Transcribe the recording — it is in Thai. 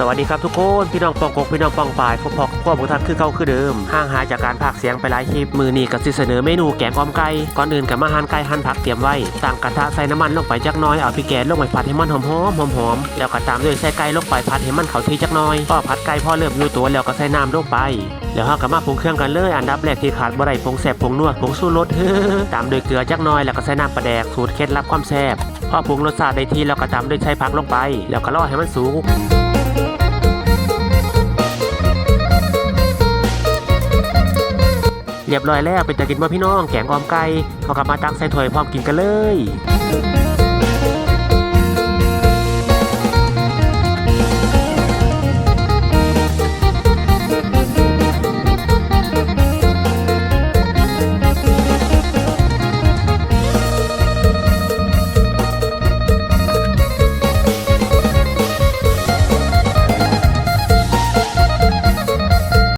สวัสดีครับทุกคนพี่น้องปองกกพี่น้องปองปายพบพอพวกของท่านคือเก่าคือเดิมห่างหายจากการพากเสียงไปหลายคลิปมือนี้ก็สิเสนอเมนูแกงออมไก่ก่อนอื่นกับมาหั่นไก่หั่นผักเตรียมไว้ตั้งกระทะใส่น้ำมันลงไปจักน้อยเอาพริกแกงลงไปผัดให้มันหอมหอมหอมหอมแล้วก็ตามด้วยใส่ไก่ลงไปผัดให้มันเข้าที่จักน้อยพอผัดไก่พอเริ่มอยู่ตัวแล้วก็ใส่น้ำลงไปแล้วเราก็มาปรุงเครื่องกันเลยอันดับแรกที่ขาดบ่ได้ผงแซบผงนัวผงสู้รสตามด้วยเกลือจักน้อยแล้วก็ใส่น้ำปลาแดกสูตรเคล็ดลับความแซ่บพอปรุงรสชาติได้ที่แล้วก็ตามด้วยใส่ผักลงไป แล้วก็รอให้มันสุก เรียบร้อยแล้วเป็นตะกินบ่พี่น้องแกงออมไก่เขากลับมาตักใส่ถ้วยพร้อมกินกันเลย